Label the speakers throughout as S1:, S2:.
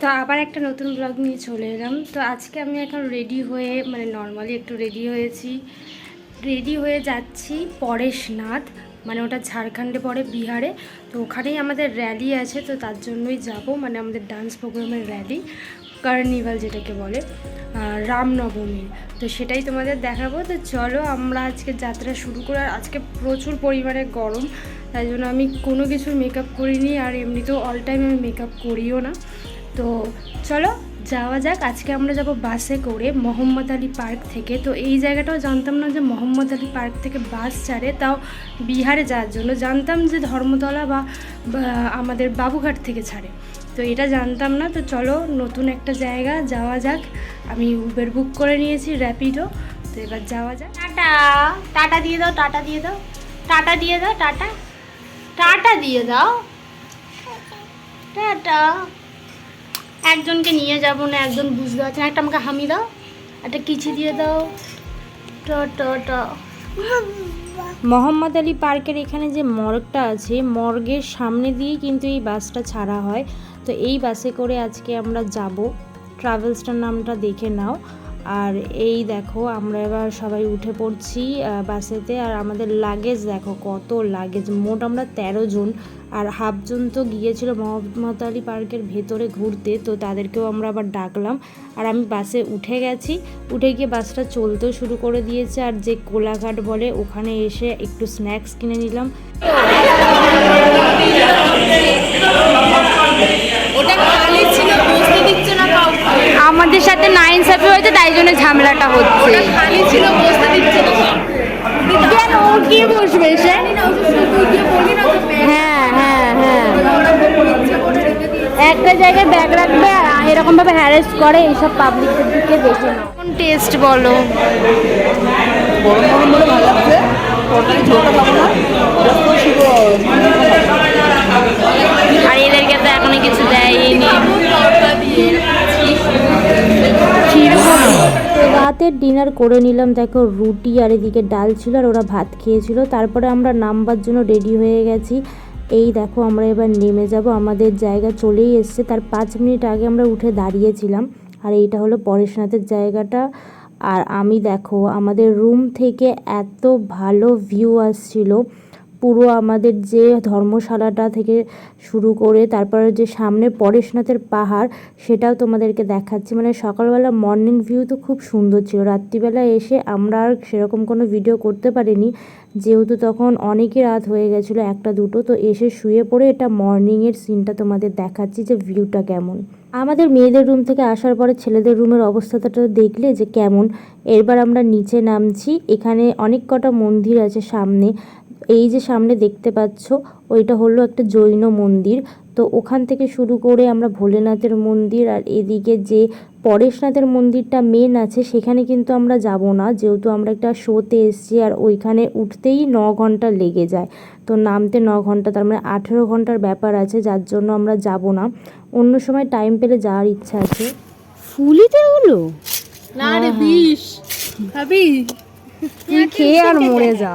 S1: তো আবার একটা নতুন ব্লগ নিয়ে চলে এলাম। তো আজকে আমি এখন রেডি হয়ে মানে নর্মালি একটু রেডি হয়েছি। রেডি হয়ে যাচ্ছি পরেশনাথ মানে ওটা ঝাড়খণ্ডে পড়ে বিহারে। তো ওখানেই আমাদের র্যালি আছে তো তার জন্যই যাব। মানে আমাদের ডান্স প্রোগ্রামের র্যালি কার্নিভাল যেটাকে বলে আহ, রামনবমী তো সেটাই তোমাদের দেখাবো। তো চলো আমরা আজকে যাত্রা শুরু করে। আজকে প্রচুর পরিমাণে গরম তাই জন্য আমি কোনো কিছুর মেকআপ করিনি। আর এমনিতেও অল টাইম আমি মেকআপ করিও না। তো চলো, যাওয়া যাক। আজকে আমরা যাব বাসে করে মোহাম্মদ আলী পার্ক থেকে। তো এই জায়গাটাও জানতাম না যে মোহাম্মদ আলী পার্ক থেকে বাস ছাড়ে, তাও বিহারে যাওয়ার জন্য। জানতাম যে ধর্মতলা বা আমাদের বাবুঘাট থেকে ছাড়ে। তো এটা জানতাম না, তো চলো নতুন একটা জায়গা, যাওয়া যাক। আমি উবের বুক করে নিয়েছি র্যাপিডো তো এবার যাওয়া যাক।
S2: টাটা। টাটা দিয়ে দাও, টাটা দিয়ে দাও। টাটা দিয়ে দাও, টাটা। টাটা দিয়ে দাও। টাটা। একজনকে নিয়ে যাব না, একজন বুঝতে পারছে না। একটা আমাকে হামি দাও, একটা কিছু দিয়ে দাও। ট
S3: মোহাম্মদ আলী পার্কের এখানে যে মর্গটা আছে, মর্গের সামনে দিয়ে কিন্তু এই বাসটা ছাড়া হয়। তো এই বাসে করে আজকে আমরা যাব। ট্রাভেলসটার নামটা দেখে নাও। আর এই দেখো, আমরা এবার সবাই উঠে পড়ছি বাসেতে। আর আমাদের লাগেজ দেখো, কত লাগেজ মোট আমরা তেরো জন। আর হাফজন তো গিয়েছিল মোহাম্মদ আলী পার্কের ভেতরে ঘুরতে, তো তাদেরকেও আমরা আবার ডাকলাম। আর আমি বাসে উঠে গেছি। উঠে গিয়ে বাসটা চলতেও শুরু করে দিয়েছে। আর যে কোলাঘাট বলে, ওখানে এসে একটু স্ন্যাক্স কিনে নিলাম।
S2: আমাদের সাথে নাইন সাপে হয়েছে তাই জন্য ঝামেলাটা হচ্ছে। না। ও কি বসবে সে? হ্যাঁ হ্যাঁ হ্যাঁ। একটা জায়গায় ব্যাগ রাখবে আর এরকম ভাবে হ্যারেস করে এইসব পাবলিকের দিকে দেখে না কোন টেস্ট বলো?
S4: গরম গরম বলে ভালো লাগছে। তরকারি ঝোলটা খাব না জাস্ট ওই শুধু
S2: আর এদেরকে তো এখনও কিছু দেয়নি।
S3: রাতের ডিনার করে নিলাম। দেখো, রুটি আর এদিকে ডাল ছিল আর ওরা ভাত খেয়েছিল। তারপরে আমরা নামবার জন্য রেডি হয়ে গেছি। এই দেখো, আমরা এবার নেমে যাব। আমাদের জায়গা চলেই এসছে। তার পাঁচ মিনিট আগে আমরা উঠে দাঁড়িয়েছিলাম। আর এইটা হলো পরেশনাথের জায়গাটা। আর আমি দেখো, আমাদের রুম থেকে এত ভালো ভিউ আসছিল। পুরো আমাদের যে ধর্মশালাটা থেকে শুরু করে তারপরে যে সামনে পরেশনাথের পাহাড়, সেটাও তোমাদেরকে দেখাচ্ছি। মানে সকালবেলা মর্নিং ভিউ তো খুব সুন্দর ছিল। রাত্রিবেলা এসে আমরা আর সেরকম কোনো ভিডিও করতে পারিনি। যেহেতু তখন অনেকই রাত হয়ে গেছিল, একটা দুটো, তো এসে শুয়ে পড়ে এটা মর্নিংয়ের সিনটা তোমাদের দেখাচ্ছি যে ভিউটা কেমন। আমাদের মেয়েদের রুম থেকে আসার পরে ছেলেদের রুমের অবস্থাটা দেখলে যে কেমন। এরবার আমরা নিচে নামছি। এখানে অনেক কটা মন্দির আছে সামনে। এই যে সামনে দেখতে পাচ্ছ ওইটা হলো একটা জৈন মন্দির। তো ওখান থেকে শুরু করে আমরা ভোলেনাথের মন্দির আর এদিকে যে পরেশনাথের মন্দিরটা মেন আছে সেখানে কিন্তু আমরা যাব না। যেহেতু আমরা একটা শোতে এসেছি আর ওইখানে উঠতেই ন ঘণ্টা লেগে যায়। তো নামতে ন ঘণ্টা তার মানে আঠেরো ঘণ্টার ব্যাপার আছে যার জন্য আমরা যাব না। অন্য সময় টাইম পেলে যাওয়ার ইচ্ছা আছে। ফুলিতে হলো
S2: না রে বিষ। খাবি?
S3: তুই খেয়ে আর মরে যা।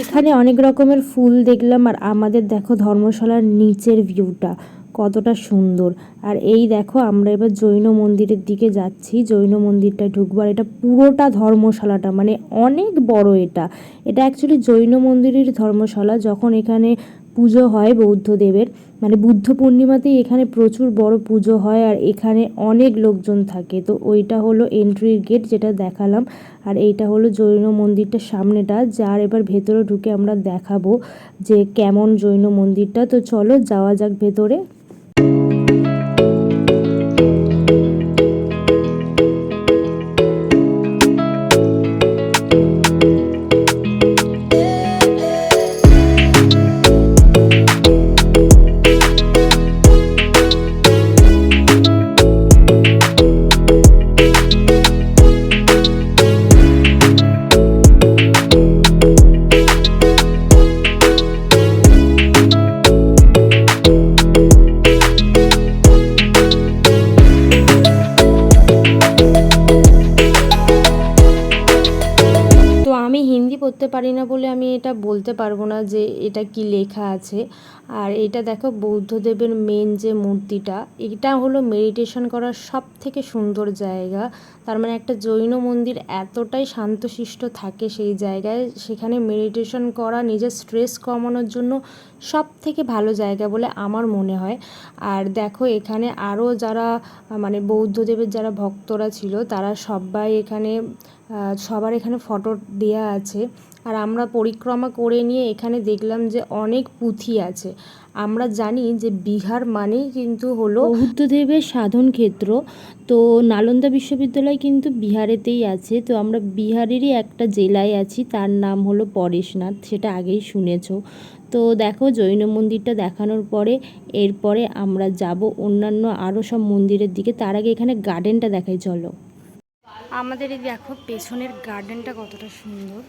S3: এখানে অনেক রকমের ফুল দেখলাম আর আমাদের দেখো ধর্মশালার নিচের ভিউটা কতটা সুন্দর। আর এই দেখো আমরা এবার জৈন মন্দিরের দিকে যাচ্ছি। জৈন মন্দিরটায় ঢুকবার এটা পুরোটা ধর্মশালাটা মানে অনেক বড় এটা। এটা অ্যাকচুয়ালি জৈন মন্দিরের ধর্মশালা যখন এখানে পুজো হয় বৌদ্ধদেবের। মানে বুদ্ধ পূর্ণিমাতেই এখানে প্রচুর বড় পুজো হয় আর এখানে অনেক লোকজন থাকে। তো ওইটা হলো এন্ট্রির গেট যেটা দেখালাম। আর এইটা হলো জৈন মন্দিরটার সামনেটা, যার এবার ভেতরে ঢুকে আমরা দেখাবো যে কেমন জৈন মন্দিরটা। তো চলো যাওয়া যাক ভেতরে।
S5: পারি না বলে আমি এটা বলতে পারব না যে এটা কি লেখা আছে। আর এটা দেখো বৌদ্ধদেবের মেন যে মূর্তিটা, এটা হলো মেডিটেশন করার সব থেকে সুন্দর জায়গা। তার মানে একটা জৈন মন্দির এতটাই শান্তশিষ্ট থাকে সেই জায়গায়, সেখানে মেডিটেশন করা, নিজের স্ট্রেস কমানোর জন্য সব থেকে ভালো জায়গা বলে আমার মনে হয়। আর দেখো এখানে আরও যারা মানে বৌদ্ধদেবের যারা ভক্তরা ছিল, তারা সবাই এখানে সবার এখানে ফটো দেয়া আছে। আর আমরা পরিক্রমা করে নিয়ে এখানে দেখলাম যে অনেক পুঁথি আছে। আমরা জানি যে বিহার মানেই কিন্তু হলো বুদ্ধদেবের সাধন ক্ষেত্র। তো নালন্দা বিশ্ববিদ্যালয় কিন্তু বিহারেতেই আছে। তো আমরা বিহারেরই একটা জেলায় আছি তার নাম হলো পরেশনাথ সেটা আগেই শুনেছো। তো দেখো জৈন মন্দিরটা দেখানোর পরে এরপরে আমরা যাব অন্যান্য আরও সব মন্দিরের দিকে। তার আগে এখানে গার্ডেনটা দেখাই চলো।
S3: আমাদের এই দেখো পেছনের গার্ডেনটা কতটা সুন্দর।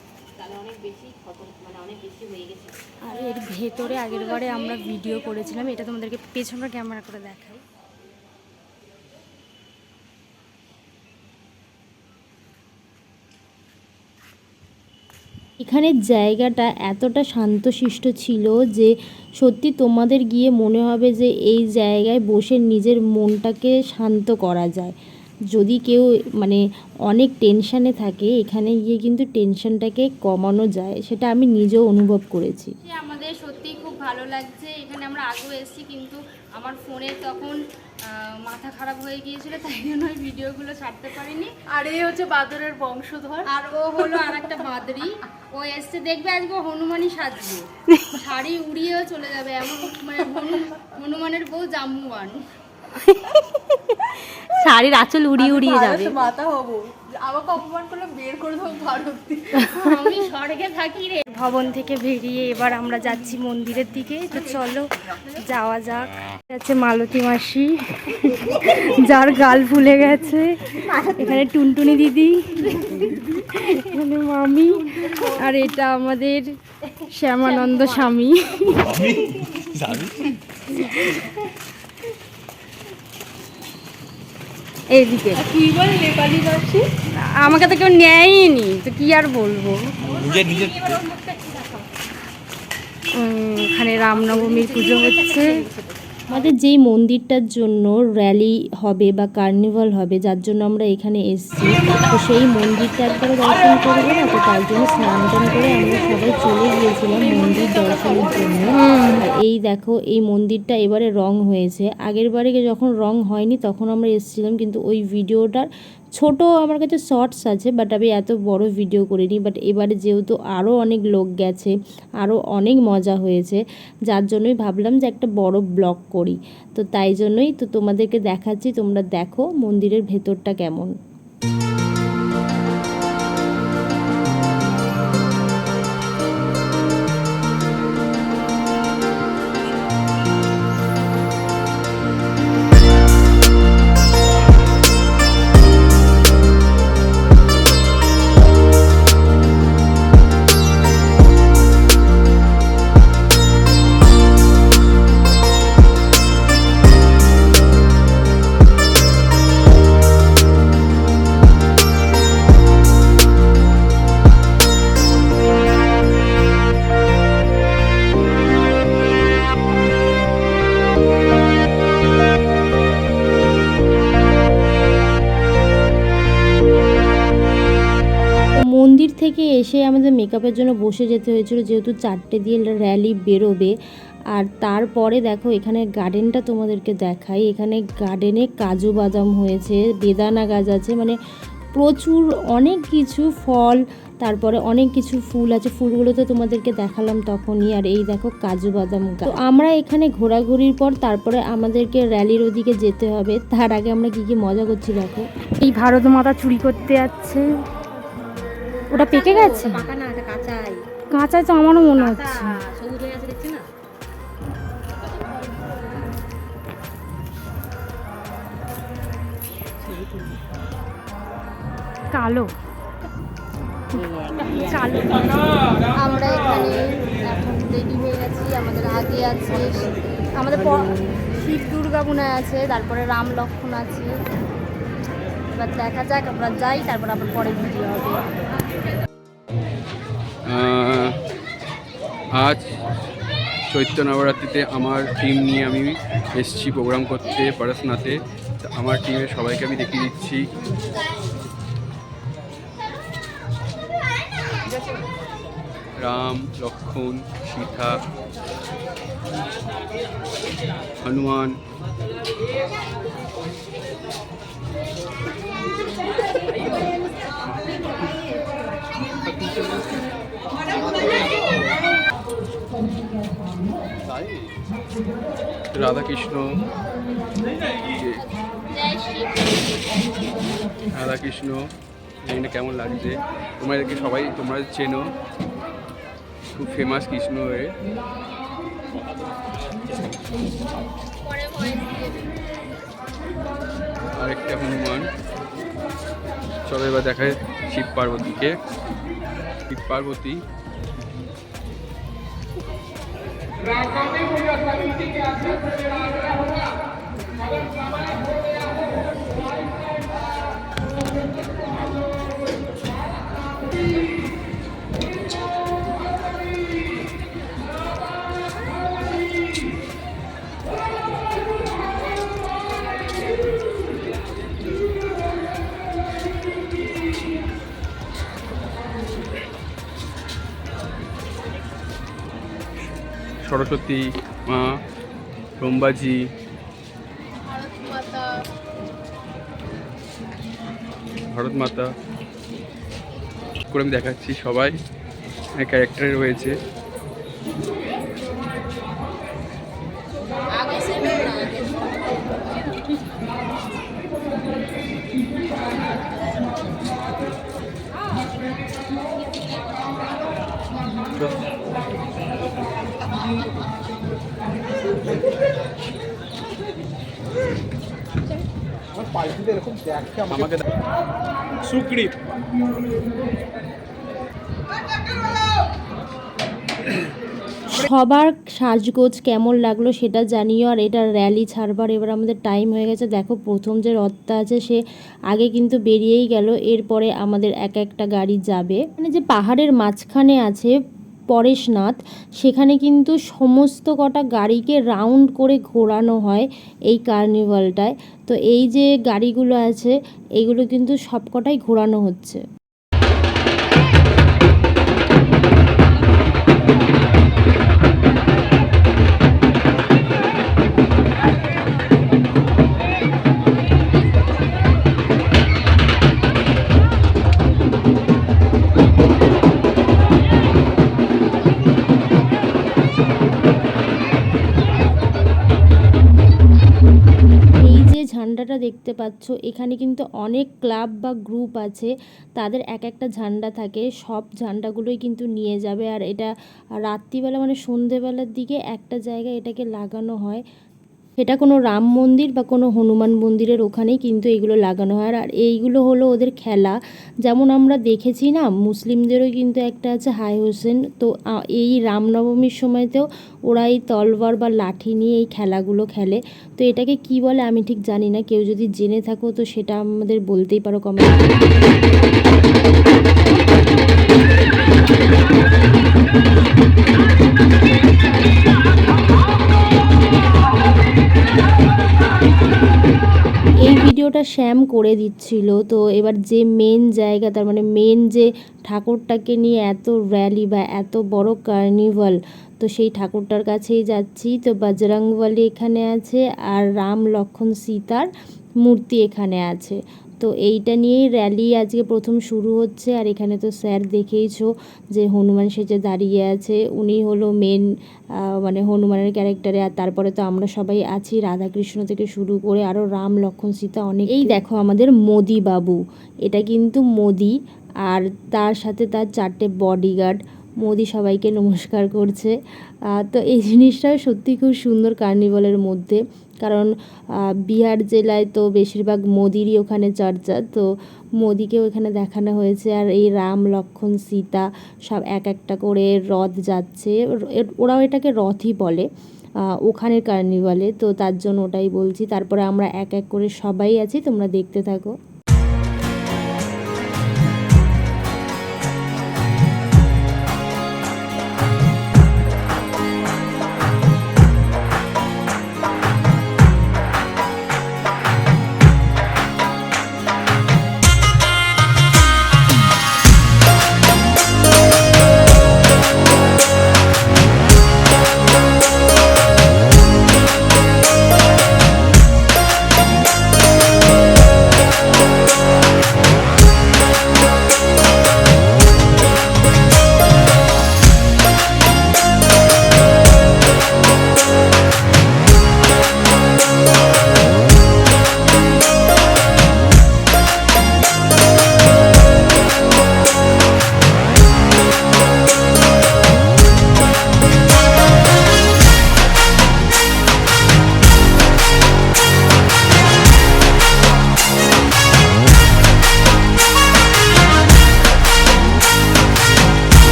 S3: আর এর ভেতরে আগের বারে আমরা ভিডিও করেছিলাম, এটা তোমাদেরকে পেছনটা ক্যামেরা করে দেখাই।
S5: এখানের জায়গাটা এতটা শান্তশিষ্ট ছিল যে সত্যি তোমাদের গিয়ে মনে হবে যে এই জায়গায় বসে নিজের মনটাকে শান্ত করা যায়। যদি কেউ মানে অনেক টেনশানে থাকে এখানে গিয়ে কিন্তু টেনশনটাকে কমানো যায় সেটা আমি নিজেও অনুভব করেছি।
S2: আমাদের সত্যিই খুব ভালো লাগছে। এখানে আমরা আগেও এসেছি কিন্তু আমার ফোনে তখন মাথা খারাপ হয়ে গিয়েছিল তাই জন্য ওই ভিডিওগুলো ছাড়তে পারিনি।
S6: আর এই হচ্ছে বাদরের বংশধর।
S2: আর ও হলো আর একটা বাদরি। ও এসছে দেখবে আজকে হনুমানই সাজবে। শাড়ি উড়িয়েও চলে যাবে এমন মানে হনুমানের বউ জাম্মুয়ান
S5: শাড়ির আঁচল উড়িয়ে উড়িয়ে যাবে।
S6: মাতা হব। আমাকে অপমান করলে বের করে দেবো ভারত।
S2: আমি স্বর্গে থাকি রে।
S3: ভবন থেকে বেরিয়ে এবার আমরা যাচ্ছি মন্দিরের দিকে। তো চলো যাওয়া যাক। আছে মালতী মাসি যার গাল ফুলে গেছে। এখানে টুনটুনি দিদি এখানে মামি আর এটা আমাদের শ্যামানন্দ স্বামী? এইদিকে।
S6: তুই বল নেপালি যাচ্ছি
S3: আমাকে তো কেউ নেয়নি তো কি আর বলব? এখানে রামনবমীর পুজো হচ্ছে।
S5: আমাদের যেই মন্দিরটার জন্য র্যালি হবে বা কার্নিভাল হবে যার জন্য আমরা এখানে এসেছি তো সেই মন্দিরটা একবারে দর্শন করব না তো তার জন্য স্নান টান করে আমরা সবাই চলে গিয়েছিলাম মন্দির দর্শনের জন্য। এই দেখো এই মন্দিরটা এবারে রং হয়েছে। আগের বারে যখন রং হয়নি তখন আমরা এসেছিলাম কিন্তু ওই ভিডিওটার ছোট আমার কাছে শর্টস আছে বাট আমি এত বড় ভিডিও করিনি বাট এবারে যেহেতু আরও অনেক লোক গেছে আরও অনেক মজা হয়েছে, যার জন্যই ভাবলাম যে একটা বড় ব্লগ করি। তো তাই জন্যই তো তোমাদেরকে দেখাচ্ছি, তোমরা দেখো মন্দিরের ভেতরটা কেমন। মেকআপের জন্য বসে যেতে হয়েছিল, যেহেতু চারটে দিয়ে র্যালি বেরোবে। আর তারপরে দেখো, এখানে গার্ডেনটা তোমাদেরকে দেখাই। এখানে গার্ডেনে কাজু বাদাম হয়েছে, বেদানা গাছ আছে মানে প্রচুর অনেক কিছু ফল, তারপরে অনেক কিছু ফুল আছে। ফুলগুলো তো তোমাদেরকে দেখালাম তখনই। আর এই দেখো কাজু বাদাম গাছ। আমরা এখানে ঘোরাঘুরির পর তারপরে আমাদেরকে র্যালির ওদিকে যেতে হবে। তার আগে আমরা কি কি মজা করছি দেখো।
S3: এই ভারত মাতা চুরি করতে যাচ্ছে। ওটা পেকে গেছে?
S2: পাকা না এটা কাঁচাই।
S3: কাঁচাই তো আমারও মনে হচ্ছে।
S2: সবুজ হয়ে আছে দেখছি না?
S3: কালো। কালো।
S2: আমরা এখানে এখন রেডি হয়ে গেছি আমাদের আগে আছে আমাদের শিব দুর্গা মনে আছে তারপরে রাম লক্ষ্মণ আছে। এবার দেখা যাক আমরা যাই তারপর আবার পরে ভিডিও হবে।
S7: চৈত্র নবরাত্রিতে আমার টিম নিয়ে আমি এসছি প্রোগ্রাম করতে পড়াশোনাতে। আমার টিমের সবাইকে আমি দেখিয়ে দিচ্ছি। রাম, লক্ষণ, সীতা, হনুমান। রাধাকৃষ্ণ। রাধাকৃষ্ণ না কেমন লাগছে? তোমরা এদেরকে সবাই তোমরা চেনো। খুব ফেমাস কৃষ্ণ হয়ে আরেকটা হনুমান। চলো এবার দেখায় শিব পার্বতীকে। শিব পার্বতী राजधानी भैया समिति के अध्यक्ष से आग्रह होगा। अगर समय हो সরস্বতী মা ব্রহ্মাজি। ভারত মাতা করে আমি দেখাচ্ছি সবাই। ক্যারেক্টারে রয়েছে।
S5: সবার সাজগোজ কেমন লাগল সেটা জানিও, আর এটা র্যালি ছাড়বার, এবার আমাদের টাইম হয়ে গেছে। দেখো, প্রথম যে রথটা আছে, সে আগে কিন্তু বেরিয়েই গেল, এরপরে আমাদের এক একটা গাড়ি যাবে। মানে যে পাহাড়ের মাঝখানে আছে পরেশনাথ, সেখানে কিন্তু সমস্ত কটা গাড়িকে রাউন্ড করে ঘোরানো হয় এই কার্নিভালটায়। তো এই যে গাড়িগুলো আছে এইগুলো কিন্তু সবকটাই ঘোরানো হচ্ছে। পাচ্ছ। এখানে কিন্তু অনেক ক্লাব বা গ্রুপ আছে, তাদের এক একটা ঝান্ডা থাকে, সব ঝান্ডাগুলোই কিন্তু নিয়ে যাবে। আর এটা রাত্রিবেলা মানে সন্ধেবেলার দিকে একটা জায়গায় এটাকে লাগানো হয়। এটা কোনো রাম মন্দির বা কোনো হনুমান মন্দিরের ওখানেই কিন্তু এগুলো লাগানো হয়। আর এইগুলো হলো ওদের খেলা। যেমন আমরা দেখেছি না, মুসলিমদেরও কিন্তু একটা আছে হাই হোসেন। তো এই রামনবমীর সময়তেও ওরা এই তলবার বা লাঠি নিয়ে এই খেলাগুলো খেলে। তো এটাকে কি বলে আমি ঠিক জানি না। কেউ যদি জেনে থাকো তো সেটা আমাদের বলতেই পারো কমেন্ট ভিডিওটা শ্যাম করে দিচ্ছিল। তো এবার যে মেন জায়গা, তার মানে মেন যে ঠাকুরটাকে নিয়ে এত র্যালি বা এত বড় কার্নিভাল তো সেই ঠাকুরটার কাছেই যাচ্ছি। তো বজরংবলী এখানে আছে আর রাম লক্ষণ সীতার মূর্তি এখানে আছে। তো এইটা নিয়েই র্যালি আজকে প্রথম শুরু হচ্ছে। আর এখানে তো স্যার দেখেইছো যে হনুমান সেজে দাঁড়িয়ে আছে। উনি হলো মেন মানে হনুমানের ক্যারেক্টারে আর তারপরে তো আমরা সবাই আছি রাধাকৃষ্ণ থেকে শুরু করে আরও রাম, লক্ষণ, সীতা অনেক। এই দেখো আমাদের মোদি বাবু এটা কিন্তু মোদি। আর তার সাথে তার চারটে বডিগার্ড মোদি সবাইকে নমস্কার করছে। তো এই জিনিসটা সত্যি খুব সুন্দর কার্নিভালের মধ্যে। কারণ বিহার জেলায় তো বেশিরভাগ মোদিরই ওখানে চর্চা। তো মোদিকেও এখানে দেখানো হয়েছে। আর এই রাম, লক্ষণ, সীতা সব এক একটা করে রথ যাচ্ছে। ওরাও এটাকে রথই বলে ওখানের কার্নিভালে। তো তার জন্য ওটাই বলছি। তারপরে আমরা এক এক করে সবাই আছি। তোমরা দেখতে থাকো।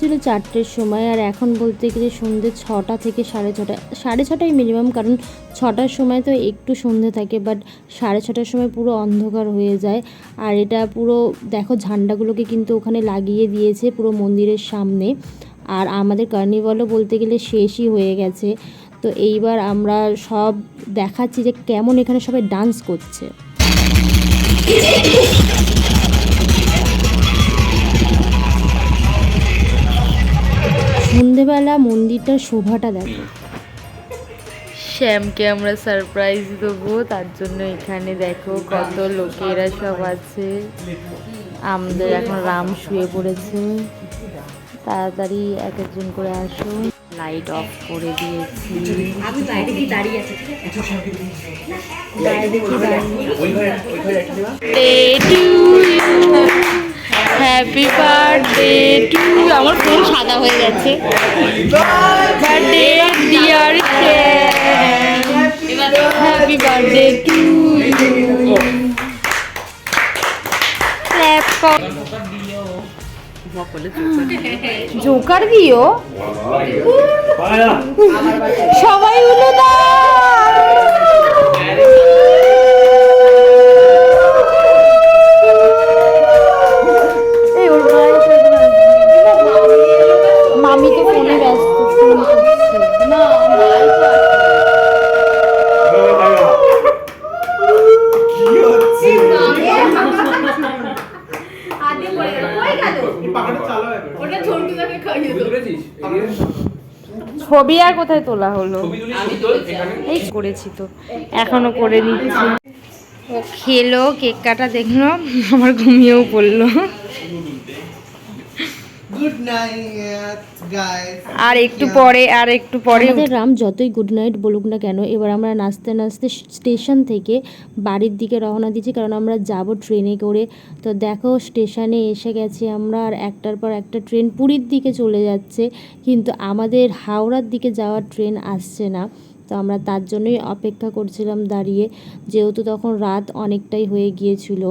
S5: হয়েছিল চারটের সময় আর এখন বলতে গেলে সন্ধ্যে ছটা থেকে সাড়ে ছটা, সাড়ে ছটাই মিনিমাম কারণ ছটার সময় তো একটু সন্ধে থাকে বাট সাড়ে ছটার সময় পুরো অন্ধকার হয়ে যায়। আর এটা পুরো, দেখো ঝান্ডাগুলোকে কিন্তু ওখানে লাগিয়ে দিয়েছে পুরো মন্দিরের সামনে। আর আমাদের কার্নিভালও বলতে গেলে শেষই হয়ে গেছে। তো এইবার আমরা সব দেখাচ্ছি যে কেমন এখানে সবাই ডান্স করছে। সন্ধেবেলা মন্দিরটার শোভাটা দেখো।
S2: শ্যামকে আমরা সারপ্রাইজ দেবো, তার জন্য এখানে দেখো কত লোকেরা সব আছে। আমাদের এখন রাম শুয়ে পড়েছে। তাড়াতাড়ি এক একজন করে আসো। লাইট অফ করে দিয়েছি।
S3: দাঁড়িয়ে
S2: হ্যাপি বার্থডে টু আমার ফোন সাদা হয়ে গেছে। Birthday dear happy birthday to joker দিও সবাই হলো না ছবি আর কোথায় তোলা হলো? এই করেছি তো এখনও করে নিচ্ছি ও খেলো কেক কাটা দেখল আমার ঘুমিয়েও পড়ল।
S6: গুড নাইট গাইস
S2: আর একটু পরে আর একটু পরে
S5: আমাদের রাম যতই গুড নাইট বলুক না কেন এবার আমরা নাচতে নাচতে স্টেশন থেকে বাড়ির দিকে রওনা দিচ্ছি কারণ আমরা যাব ট্রেনে করে। তো দেখো স্টেশনে এসে গেছি আমরা আর একটার পর একটা ট্রেন পুরীর দিকে চলে যাচ্ছে। কিন্তু আমাদের হাওড়ার দিকে যাওয়ার ট্রেন আসছে না। তো আমরা তার জন্যই অপেক্ষা করছিলাম দাঁড়িয়ে যেহেতু তখন রাত অনেকটাই হয়ে গিয়েছিল।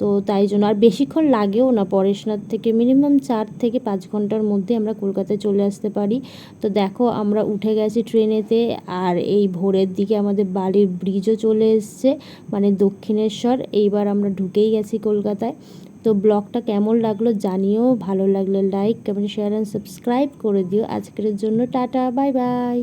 S5: তো তাই জন্য আর বেশিক্ষণ লাগেও না। পরেশনাথ থেকে মিনিমাম চার থেকে পাঁচ ঘণ্টার মধ্যে আমরা কলকাতায় চলে আসতে পারি। তো দেখো, আমরা উঠে গেছি ট্রেনেতে আর এই ভোরের দিকে আমাদের বালির ব্রিজও চলে এসছে মানে দক্ষিণেশ্বর। এইবার আমরা ঢুকেই গেছি কলকাতায়। তো ব্লগটা কেমন লাগল জানিও, ভালো লাগলে like comment share and subscribe করে দিও। আজকের জন্য টাটা বাই বাই